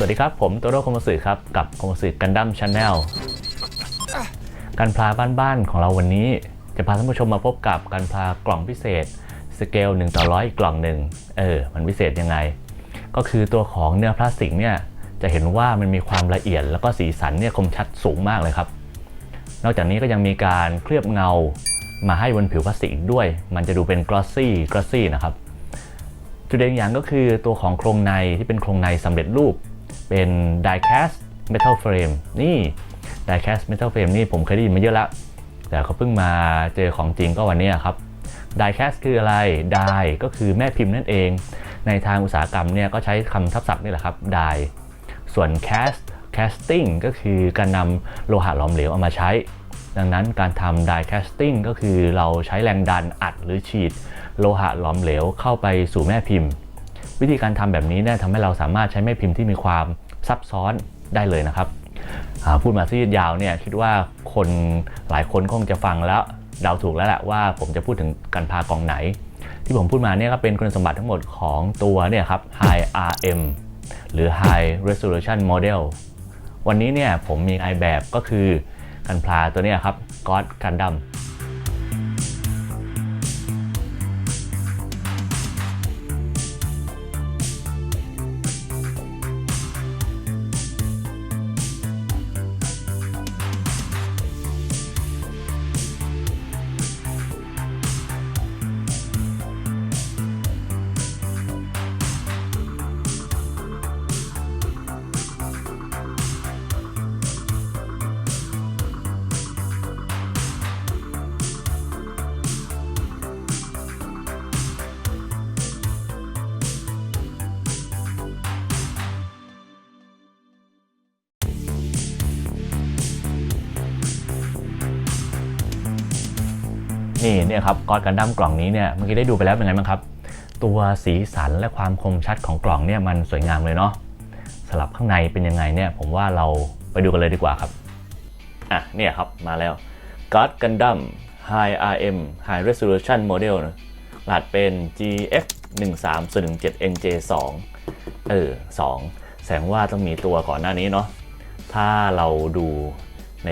สวัสดีครับ ผมโตโร่คมสึครับ กับคมสึกันดั้มชาแนลการพลาบ้านๆของเราวันนี้ จะพาท่านผู้ชมมาพบกับการพลากล่องพิเศษ สเกล1ต่อร้อยอีกกล่องหนึ่งเออ มันพิเศษยังไง ก็คือตัวของเนื้อพลาสติกเนี่ย จะเห็นว่ามันมีความละเอียด แล้วก็สีสันเนี่ยคมชัดสูงมากเลยครับ นอกจากนี้ก็ยังมีการเคลือบเงามาให้บนผิวพลาสติกอีกด้วย มันจะดูเป็นกลอสซี่กลอสซี่นะครับจุดเด่นอย่างก็คือตัวของโครงในที่เป็นโครงในสำเร็จรูป เป็น die cast metal frame นี่ die cast metal frame นี่ผมเคยได้ยินมาเยอะแล้ว แต่เขาเพิ่งมาเจอของจริงก็วันนี้ครับ die cast คืออะไร die ก็คือแม่พิมพ์นั่นเอง ในทางอุตสาหกรรมเนี่ยก็ใช้คำทับศัพท์นี่แหละครับ die ส่วน cast casting ก็คือการนำโลหะหลอมเหลวเอามาใช้ ดังนั้นการทำ die casting ก็คือเราใช้แรงดันอัดหรือฉีด โลหะหลอมเหลวเข้าไปสู่แม่พิมพ์ วิธีการทำแบบนี้เนี่ยทำให้เราสามารถใช้แม่พิมพ์ที่มีความ ซับซ้อนได้เลยนะครับพูดมาที่ยาวเนี่ยคิดว่าคนหลายคนคงจะฟังแล้วเดาถูกแล้วแหละว่าผมจะพูดถึงการพากองไหน ที่ผมพูดมาเนี่ยก็เป็นคุณสมบัติทั้งหมดของตัวเนี่ยครับ High RM หรือ High Resolution Model วันนี้เนี่ยผมมีไอแบบก็คือกันพลาตัวนี้ครับ God Gundam นี่เนี่ยครับกอดกันดั้มกล่องนี้เนี่ยเมื่อกี้ได้ดูไปแล้วเป็นไงบ้างครับ ตัวสีสันและความคมชัดของกล่องเนี่ยมันสวยงามเลยเนาะสลับข้างในเป็นยังไงเนี่ยผมว่าเราไปดูกันเลยดีกว่าครับอะเนี่ยครับมาแล้ว God Gundam High RM High Resolution Model นะรหัสเป็น GF 1 3 1 7 NJ 2เออ2แสดงว่าต้องมีตัวก่อนหน้านี้เนาะถ้าเราดูใน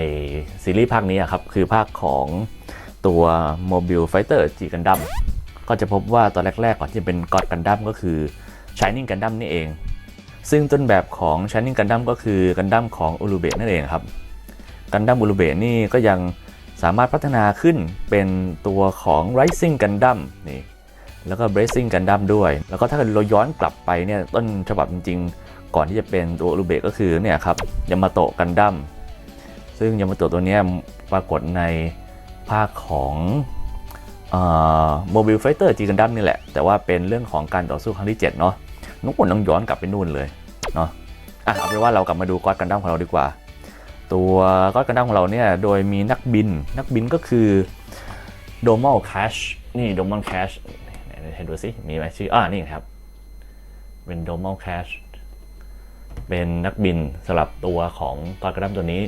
ซีรีส์ภาคนี้ครับ คือภาคของ ตัว Mobile Fighter G Gundam ก็จะพบว่าตอนแรกๆก่อนที่จะเป็น God Gundam ก็คือ Shining Gundam นี่เอง ซึ่งต้นแบบของ Shining Gundam ก็คือ Gundam ของ u r u b e นั่นเองครับ Gundam u r u b e นี่ก็ยังสามารถพัฒนาขึ้นเป็นตัวของ Rising Gundam นี่แล้วก็ Blazing Gundam ด้วย แล้วก็ถ้าเกิดเราย้อนกลับไปเนี่ยต้นฉบับจริง ๆ ก่อนที่จะเป็นตัว u r u b e ก็คือเนี่ยครับ Yamato Gundam ซึ่ง Yamato ตัวนี้ปรากฏใน ภาคของโมบิลไฟเตอร์จีกันดัมนี่แหละ แต่ว่าเป็นเรื่องของการต่อสู้ครั้งที่ 7 เนาะนุกคนต้องย้อนกลับไปนู่นเลยเนาะอะเอาเป็นว่าเรากลับมาดูกอดกันดั้มของเราดีกว่า ตัวกอดกันดั้มของเราเนี่ยโดยมีนักบินนักบินก็คือโดม a l Cash นี่โดม a l Cash เห็นดูสิมีไหมชื่ออ่านี่ครับ เป็นโดม a l Cash เป็นนักบินสำหรับตัวของกอดกันดั้มตัวนี้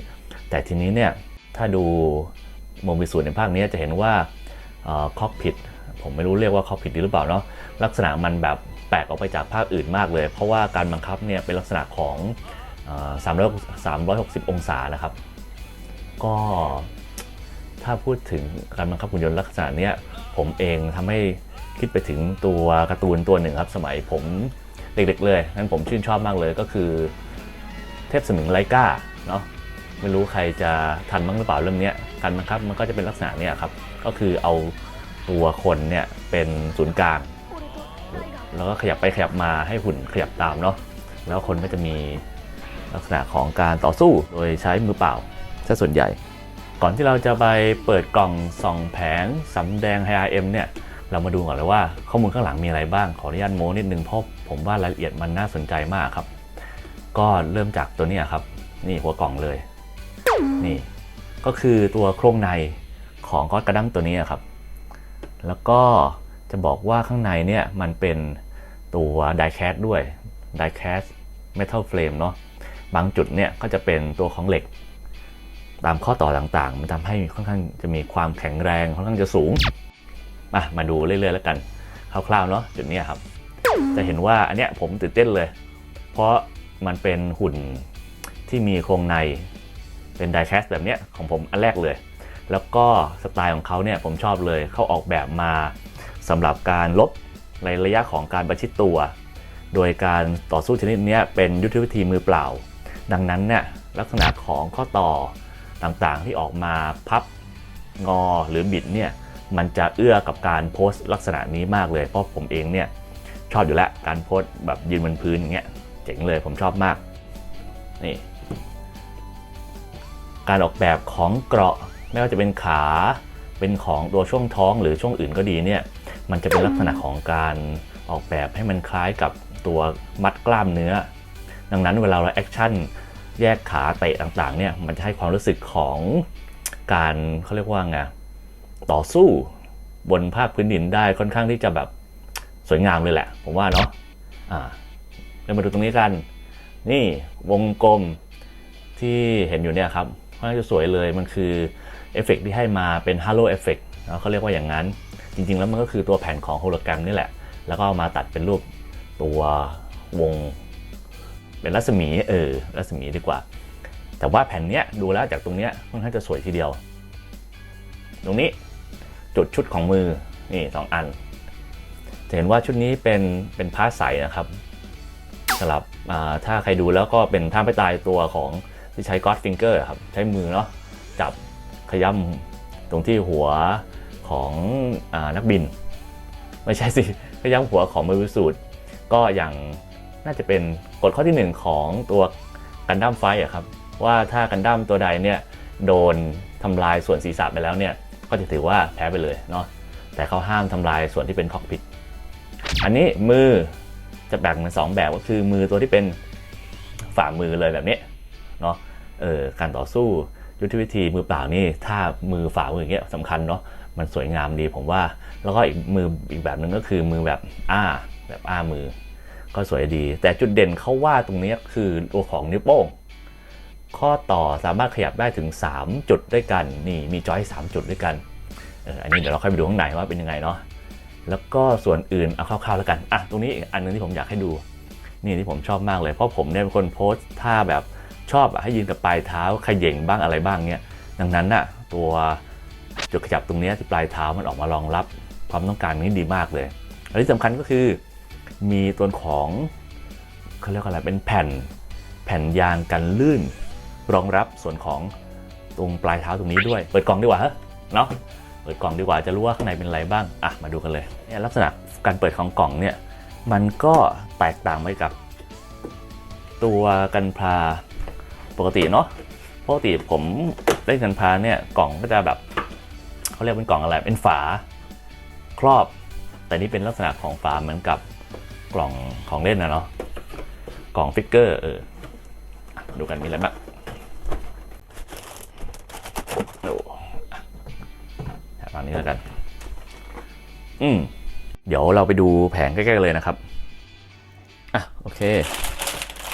แต่ทีนี้เนี่ยถ้าดู โมบิสูตในภาคนี้จะเห็นว่าคอกพิทผมไม่รู้เรียกว่าคอกพิทหรือเปล่าเนาะลักษณะมันแบบแปลกออกไปจากภาคอื่นมากเลย เพราะว่าการบังคับเนี่ยเป็นลักษณะของสามร้อยสามร้อยหกสิบองศานะครับ ก็ถ้าพูดถึงการบังคับหุ่นยนต์ลักษณะเนี้ยผมเองทำให้คิดไปถึงตัวการ์ตูนตัวหนึ่งครับ สมัยผมเด็กๆเลยนั้นผมชื่นชอบมากเลยก็คือ เทพสมิงไลกาเนาะไม่รู้ใครจะทันบ้างหรือเปล่าเรื่องนี้ การบังคับมันก็จะเป็นลักษณะเนี้ยครับ ก็คือเอาตัวคนเนี่ยเป็นศูนย์กลาง แล้วก็ขยับไปขยับมาให้หุ่นขยับตามเนาะ แล้วคนก็จะมีลักษณะของการต่อสู้โดยใช้มือเปล่าซะส่วนใหญ่ ก่อนที่เราจะไปเปิดกล่องส่องแผงสำแดง HRM เนี่ย เรามาดูก่อนเลยว่าข้อมูลข้างหลังมีอะไรบ้าง ขออนุญาตโม้นิดนึงเพราะผมว่ารายละเอียดมันน่าสนใจมากครับ ก็เริ่มจากตัวนี้ครับ นี่หัวกล่องเลย นี่ ก็คือตัวโครงในของก้อนกระดั้มตัวนี้ครับ แล้วก็จะบอกว่าข้างในเนี่ยมันเป็นตัวไดแคสด้วยไดแคสเมทัลเฟรมเนาะบางจุดเนี่ยก็จะเป็นตัวของเหล็ก ตามข้อต่อต่างๆ มันทำให้ค่อนข้างจะมีความแข็งแรงค่อนข้างจะสูงมามาดูเรื่อยๆแล้วกันคร่าวๆเนาะจุดนี้ครับ จะเห็นว่าอันเนี้ยผมตื่นเต้นเลย เพราะมันเป็นหุ่นที่มีโครงใน เป็นไดแคสแบบเนี้ยของผมอันแรกเลย แล้วก็สไตล์ของเขาเนี่ยผมชอบเลยเขาออกแบบมาสำหรับการลบในระยะของการประชิดตัว โดยการต่อสู้ชนิดนี้เป็นยุทธวิธีมือเปล่า ดังนั้นเนี่ยลักษณะของข้อต่อต่างๆที่ออกมาพับงอหรือบิดเนี่ยมันจะเอื้อกับการโพสต์ลักษณะนี้มากเลย เพราะผมเองเนี่ยชอบอยู่แล้วการโพสต์แบบยืนบนพื้นอย่างเงี้ยเจ๋งเลยผมชอบมากนี่ การออกแบบของเกราะไม่ว่าจะเป็นขาเป็นของตัวช่วงท้องหรือช่วงอื่นก็ดีเนี่ยมันจะเป็นลักษณะของการออกแบบให้มันคล้ายกับตัวมัดกล้ามเนื้อ ดังนั้นเวลาเราแอคชั่นแยกขาเตะต่างๆเนี่ยมันจะให้ความรู้สึกของการเขาเรียกว่าไงต่อสู้บนภาคพื้นดินได้ค่อนข้างที่จะแบบสวยงามเลยแหละ ผมว่าเนาะอ่าเรามาดูตรงนี้กัน นี่วงกลมที่เห็นอยู่เนี่ยครับ ค่อนข้างจะสวยเลย มันคือเอฟเฟกต์ที่ให้มาเป็นฮาโลเอฟเฟกต์เขาเรียกว่าอย่างนั้น จริง ๆ แล้วมันก็คือตัวแผ่นของโฮโลแกรมนี่แหละ แล้วก็เอามาตัดเป็นรูปตัววง เป็นรัศมีเออรัศมีดีกว่า แต่ว่าแผ่นเนี้ยดูแล้วจากตรงเนี้ยค่อนข้างจะสวยทีเดียว ตรงนี้จุดชุดของมือนี่สองอันจะเห็นว่าชุดนี้เป็นเป็นผ้าใสนะครับสำหรับถ้าใครดูแล้วก็เป็นท่าไปตายตัวของ ที่ใช้ God Finger ครับ ใช้มือเนาะจับขย้ำตรงที่หัวของอนักบิน ไม่ใช่สิขย้ำหัวของมือวิสูตรก็อย่างน่าจะเป็นกฎข้อที่ 1 ของตัวกันดั้มไฟอะครับ ว่าถ้ากันดั้มตัวใดเนี่ยโดนทำลายส่วนศีรษะไปแล้วเนี่ยก็จะถือว่าแพ้ไปเลยเนาะแต่เขาห้ามทำลายส่วนที่เป็นคอกพิทอันนี้มือจะแบ่งเป็นสองแบบก็คือมือตัวที่เป็นฝ่ามือเลยแบบนี้ เนาะเออการต่อสู้ยุทธวิธีมือเปล่านี่ถ้ามือฝ่ามืออย่างเงี้ยสำคัญเนาะมันสวยงามดีผมว่า แล้วก็อีกมืออีกแบบหนึ่งก็คือมือแบบอ้าแบบอ้ามือ ก็สวยดี แต่จุดเด่นเขาว่าตรงนี้คือตัวของนิ้วโป้งข้อต่อสามารถขยับได้ถึง 3 จุดด้วยกัน นี่มีจอย 3 จุดด้วยกันเอออันนี้เดี๋ยวเราค่อยไปดูข้างในว่าเป็นยังไงเนาะแล้วก็ส่วนอื่นเอาคร่าวๆแล้วกันอะตรงนี้อันหนึงที่ผมอยากให้ดู นี่ที่ผมชอบมากเลยเพราะผมเนี่ยเป็นคนโพสต์ท่าแบบ ชอบอะให้ยืนกับปลายเท้าขย่งบ้างอะไรบ้างเนี่ยดังนั้นน่ะตัวจุดขยับตรงนี้ที่ปลายเท้ามันออกมารองรับความต้องการนี้ดีมากเลย อันที่สำคัญก็คือมีตัวของเขาเรียกอะไรเป็นแผ่นแผ่นยางกันลื่น รองรับส่วนของตรงปลายเท้าตรงนี้ด้วย เปิดกล่องดีกว่าฮะเนาะเปิดกล่องดีกว่าจะรู้ว่าข้างในเป็นอะไรบ้างอะมาดูกันเลยเนี่ยลักษณะการเปิดของกล่องเนี่ยมันก็แตกต่างไปกับตัวกันพา ปกติเนาะปกติผมเล่นกันพาเนี่ยกล่องก็จะแบบเขาเรียกเป็นกล่องอะไรเป็นฝาครอบ แต่นี่เป็นลักษณะของฝาเหมือนกับกล่องของเล่นนะเนาะกล่องฟิกเกอร์เออดูกันมีอะไรบ้างดูอะแบบนี้แล้วกัน อืมเดี๋ยวเราไปดูแผงใกล้ๆเลยนะครับ อะ โอเค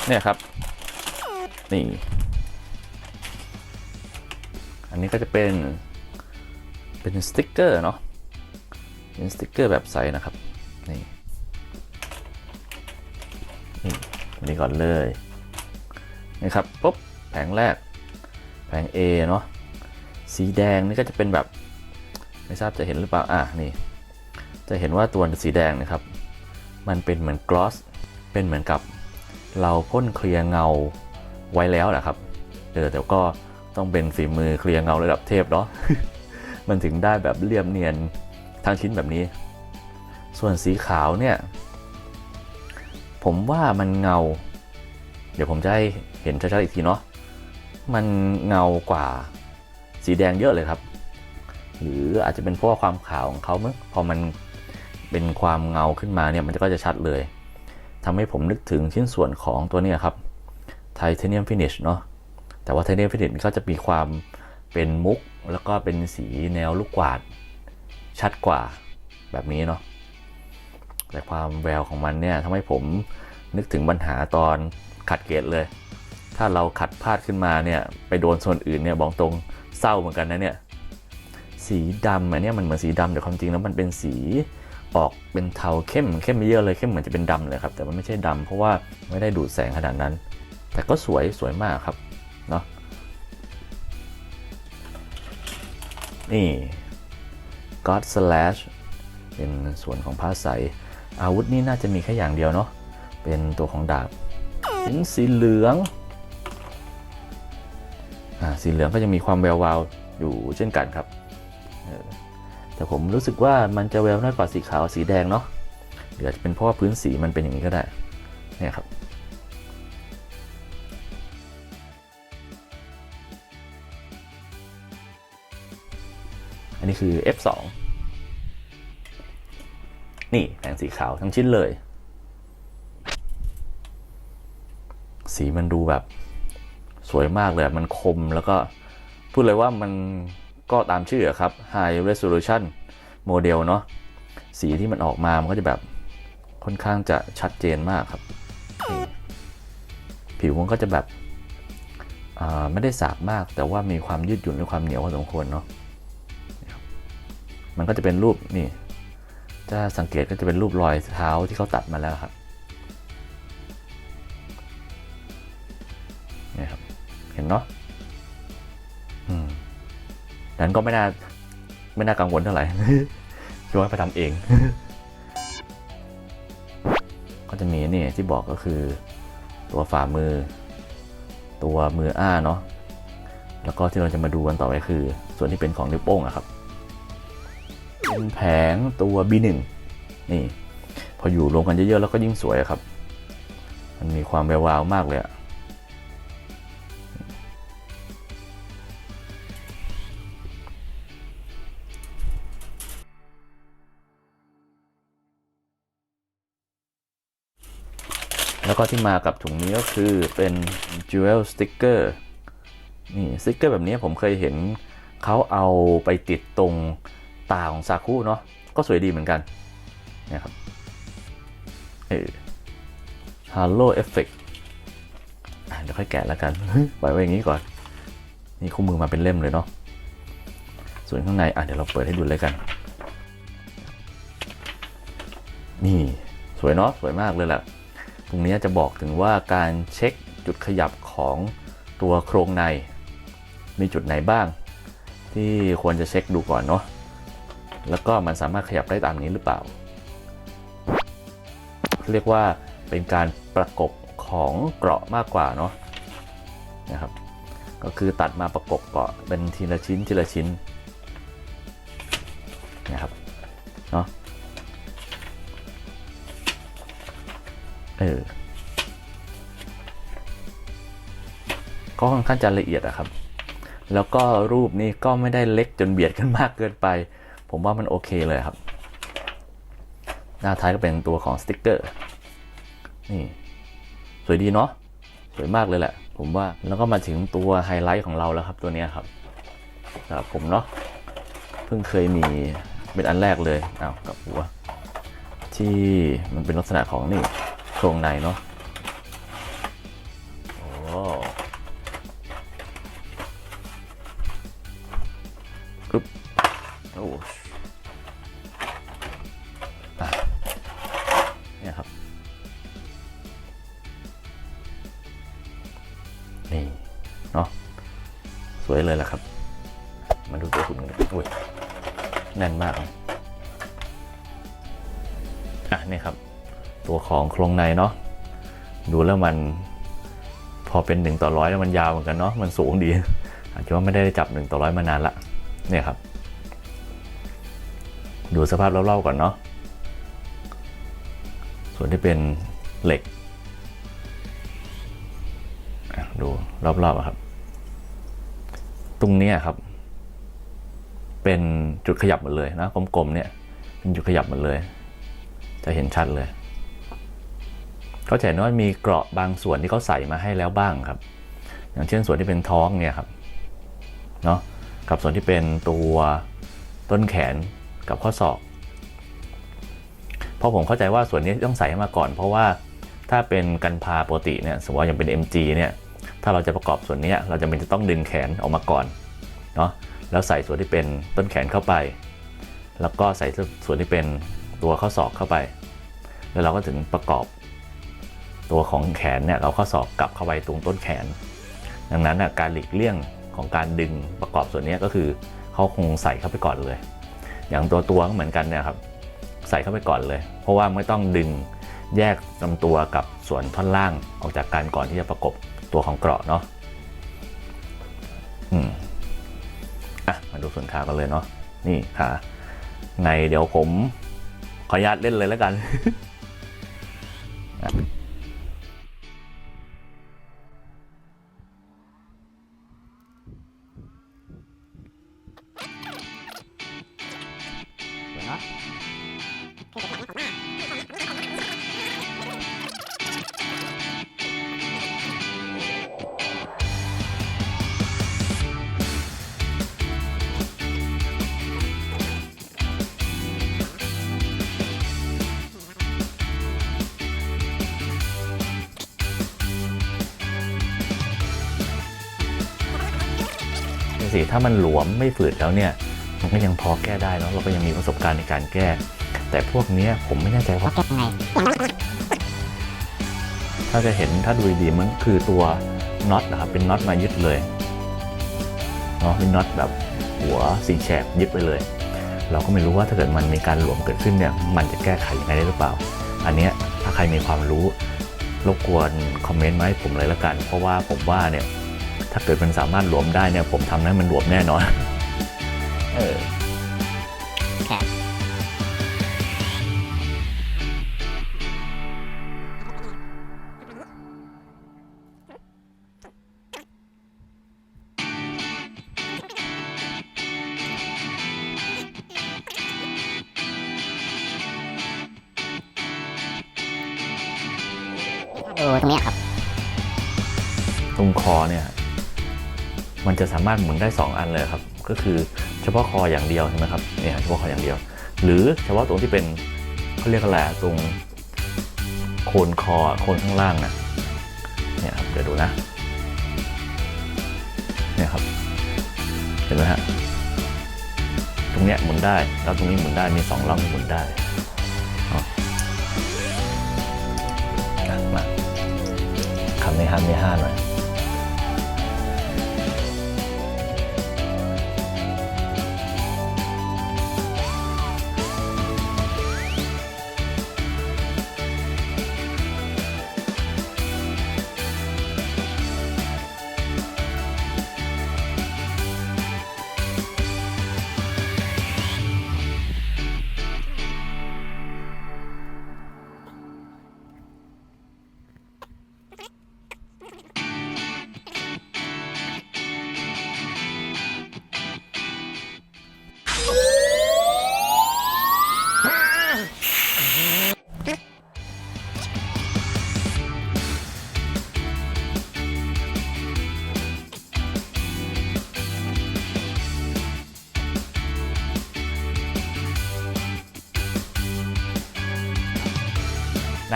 เนี่ยครับ นี่ อันนี้ก็จะเป็นเป็นสติกเกอร์เนาะเป็นสติกเกอร์แบบใสนะครับ นี่นี่อันนี้ก่อนเลยนี่ครับปุ๊บแผงแรก แผง A เนาะสีแดงนี่ก็จะเป็นแบบไม่ทราบจะเห็นหรือเปล่าอะนี่ จะเห็นว่าตัวสีแดงนะครับ มันเป็นเหมือนกลอสเป็นเหมือนกับเราพ่นเคลียร์เงา ไว้แล้วนะครับ เออแต่ก็ต้องเป็นฝีมือเคลียร์เงาระดับเทพเนาะ มันถึงได้แบบเรียบเนียนทั้งชิ้นแบบนี้ ส่วนสีขาวเนี่ย ผมว่ามันเงา เดี๋ยวผมจะให้เห็นชัดๆอีกทีเนาะ มันเงากว่าสีแดงเยอะเลยครับ หรืออาจจะเป็นเพราะความขาวของเขามั้ง พอมันเป็นความเงาขึ้นมาเนี่ยมันก็จะชัดเลยทำให้ผมนึกถึงชิ้นส่วนของตัวนี้ครับ ไทเทเนียมฟินิชเนาะแต่ว่าไทเทเนียมฟินิชก็จะมีความเป็นมุก แล้วก็เป็นสีแนวลูกกวาด ชัดกว่าแบบนี้เนาะแต่ความแววของมันเนี่ยทำให้ผมนึกถึงปัญหาตอนขัดเกรดเลย ถ้าเราขัดพลาดขึ้นมาเนี่ยไปโดนส่วนอื่นเนี่ยบอกตรงเศร้าเหมือนกันนะเนี่ยสีดำอันเนี้ยมันเหมือนสีดำแต่ความจริงแล้วมันเป็นสีออกเป็นเทาเข้มเข้มไปเยอะเลยเข้มเหมือนจะเป็นดำเลยครับแต่มันไม่ใช่ดำเพราะว่าไม่ได้ดูดแสงขนาดนั้น แต่ก็สวยสวยมากครับ เนาะนี่ God Slash เป็นส่วนของผ้าใส อาวุธนี่น่าจะมีแค่อย่างเดียวเนาะเป็นตัวของดาบสิงสีเหลืองอ่าสีเหลืองก็จะมีความแวววาวอยู่เช่นกันครับแต่ผมรู้สึกว่ามันจะแววน้อยกว่าสีขาวสีแดงเนาะหรืออาจจะเป็นเพราะว่าพื้นสีมันเป็นอย่างนี้ก็ได้เนี่ยครับ นนี้คือ F2 นี่แผงสีขาวทั้งชิ้นเลย สีมันดูแบบสวยมากเลย มันคมแล้วก็พูดเลยว่ามันก็ตามชื่ออะครับ High Resolution Model เนาะสีที่มันออกมา มันก็จะแบบค่อนข้างจะชัดเจนมากครับ ผิวมันก็จะแบบไม่ได้สากมาก แต่ว่ามีความยืดหยุ่นและความเหนียวพอสมควรเนาะ มันก็จะเป็นรูปนี่ถ้าสังเกตก็จะเป็นรูปรอยเท้าที่เขาตัดมาแล้วครับนี่ครับ เห็นเนาะอืมนั้นก็ไม่น่าไม่น่ากังวลเท่าไหร่คิดว่าไปทำเอง ก็จะมีนี่ที่บอกก็คือ ตัวฝ่ามือ ตัวมืออ้าเนาะแล้วก็ที่เราจะมาดูกันต่อไปคือ ส่วนที่เป็นของนิ้วโป้งอะครับ เป็นแผงตัว B1 นี่ พออยู่รวมกันเยอะๆ แล้วก็ยิ่งสวยครับ มันมีความแวววาวมากเลยอะแล้วก็ที่มากับถุงนี้ก็คือเป็น Jewel Sticker นี่สติกเกอร์แบบนี้ผมเคยเห็นเขาเอาไปติดตรง ตาของซากุเนาะก็สวยดีเหมือนกันนี่ยครับเออ Halo Effect อะเดี๋ยวค่อยแกะแล้วกันปล่อยไว้อย่างนี้ก่อน นี่คู่มือมาเป็นเล่มเลยเนาะส่วนข้างในอะเดี๋ยวเราเปิดให้ดูเลยกัน นี่สวยเนาะสวยมากเลยแหละตรงนี้จะบอกถึงว่าการเช็คจุดขยับของตัวโครงใน มีจุดไหนบ้าง ที่ควรจะเช็คดูก่อนเนาะ แล้วก็มันสามารถขยับได้ตามนี้หรือเปล่า เรียกว่าเป็นการประกบของเกราะมากกว่าเนาะนะครับ ก็คือตัดมาประกบเกราะเป็นทีละชิ้นทีละชิ้นนะครับเนาะเออก็ค่อนข้างจะละเอียดอะครับ แล้วก็รูปนี้ก็ไม่ได้เล็กจนเบียดกันมากเกินไป ผมว่ามันโอเคเลยครับ หน้าท้ายก็เป็นตัวของสติ๊กเกอร์ นี่ สวยดีเนาะ สวยมากเลยแหละ ผมว่า แล้วก็มาถึงตัวไฮไลท์ของเราแล้วครับตัวนี้ครับสำหรับผมเนาะ เพิ่งเคยมีเป็นอันแรกเลย เอากับหัว ที่มันเป็นลักษณะของนี่โครงในเนาะ โครงในเนาะดูแล้วมันพอเป็น1ต่อร้อยแล้วมันยาวเหมือนกันเนาะมันสูงดี อาจจะว่าไม่ได้จับ1ต่อร้อยมานานละเนี่ยครับ ดูสภาพรอบๆก่อนเนาะส่วนที่เป็นเหล็กดูรอบๆอะครับ ตรงนี้ครับ เป็นจุดขยับหมดเลยนะกลมๆเนี่ยเป็นจุดขยับหมดเลย จะเห็นชัดเลย เขาจะเห็นว่ามีเกราะบางส่วนที่เขาใส่มาให้แล้วบ้างครับ อย่างเช่นส่วนที่เป็นท้องเนี่ยครับเนาะกับส่วนที่เป็นตัวต้นแขนกับข้อศอกเพราะผมเข้าใจว่าส่วนนี้ต้องใส่มาก่อน เพราะว่าถ้าเป็นกันพาปกติเนี่ยสมมติว่ายังเป็น MG เนี่ยถ้าเราจะประกอบส่วนนี้เราจะเป็นจะต้องดึงแขนออกมาก่อนเนาะแล้วใส่ส่วนที่เป็นต้นแขนเข้าไป แล้วก็ใส่ส่วนที่เป็นตัวข้อศอกเข้าไป แล้วเราก็ถึงประกอบ ตัวของแขนเนี่ยเราข้อศอกกลับเข้าไปตรงต้นแขน ดังนั้นการหลีกเลี่ยงของการดึงประกอบส่วนนี้ก็คือเขาคงใส่เข้าไปก่อนเลย อย่างตัวตัวก็เหมือนกันเนี่ยครับใส่เข้าไปก่อนเลย เพราะว่าไม่ต้องดึงแยกลำตัวกับส่วนท่อนล่างออกจากกันก่อนที่จะประกบตัวของเกราะเนาะอืมอะมาดูส่วนขากันเลยเนาะนี่ขาในเดี๋ยวผมขออนุญาตเล่นเลยแล้วกัน สิถ้ามันหลวมไม่ฝืดแล้วเนี่ยมันก็ยังพอแก้ได้เนาะเราก็ยังมีประสบการณ์ในการแก้ แต่พวกนี้ผมไม่แน่ใจว่าแก้ยังไงถ้าจะเห็นถ้าดูดีมันคือตัวน็อตนะครับเป็นน็อตมายึดเลยเนาะเป็นน็อตแบบหัวสี่แฉกยึดไปเลย เราก็ไม่รู้ว่าถ้าเกิดมันมีการหลวมเกิดขึ้นเนี่ยมันจะแก้ไขยังไงได้หรือเปล่า อันเนี้ยถ้าใครมีความรู้รบกวนคอมเมนต์มาให้ผมเลยละกัน เพราะว่าผมว่าเนี่ย ถ้าเกิดมันสามารถหลวมได้เนี่ยผมทำให้มันหลวมแน่นอน เออเออตรงเนี้ยครับ ตรงคอเนี่ย มันจะสามารถหมุนได้ 2 อันเลยครับ ก็คือเฉพาะคออย่างเดียวใช่ไหมครับเนี่ยเฉพาะคออย่างเดียว หรือเฉพาะตรงที่เป็นเขาเรียกอะไรตรงโคนคอโคนข้างล่างนะเนี่ยครับเดี๋ยวดูนะเนี่ยครับเห็นไหมฮะตรงเนี้ยหมุนได้แล้วตรงนี้หมุนได้มีสองร่องหมุนได้อาอะมาคำในห้ามในห้าหน่อย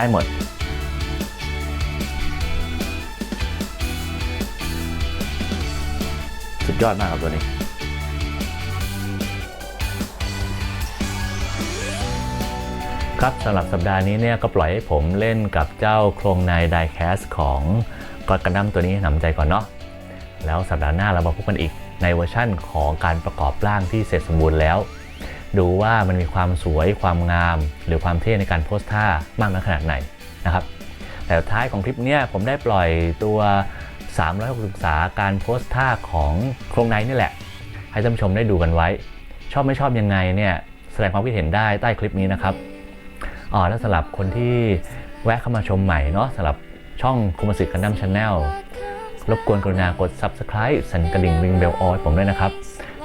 ได้หมดสุดยอดมากครับตัวนี้ ครับสำหรับสัปดาห์นี้เนี่ยก็ปล่อยให้ผมเล่นกับเจ้าโครงในไดแคสของกอดกันดั้มตัวนี้หนำใจก่อนเนาะแล้วสัปดาห์หน้าเรามาพบกันอีกในเวอร์ชั่นของการประกอบร่างที่เสร็จสมบูรณ์แล้ว ดูว่ามันมีความสวยความงาม หรือความเท่ในการโพสท่ามากน้อยขนาดไหนนะครับแต่ท้ายของคลิปเนี้ยผมได้ปล่อยตัว 360องศาการโพสท่าของโครงในนี่แหละ ให้ท่านผู้ชมได้ดูกันไว้ ชอบไม่ชอบยังไงเนี่ยแสดงความคิดเห็นได้ใต้คลิปนี้นะครับอ๋อแล้วสำหรับคนที่แวะเข้ามาชมใหม่เนาะสำหรับช่องคุมสิทธิ์กันดั้มชาแนลรบกวนกรุณากด Subscribe สั่นกระดิ่งริงเบลออยผมด้วยนะครับ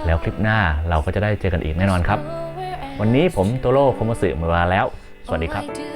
แล้วคลิปหน้าเราก็จะได้เจอกันอีกแน่นอนครับ วันนี้ผมโตโร่โคมสึมดเวลาแล้ว สวัสดีครับ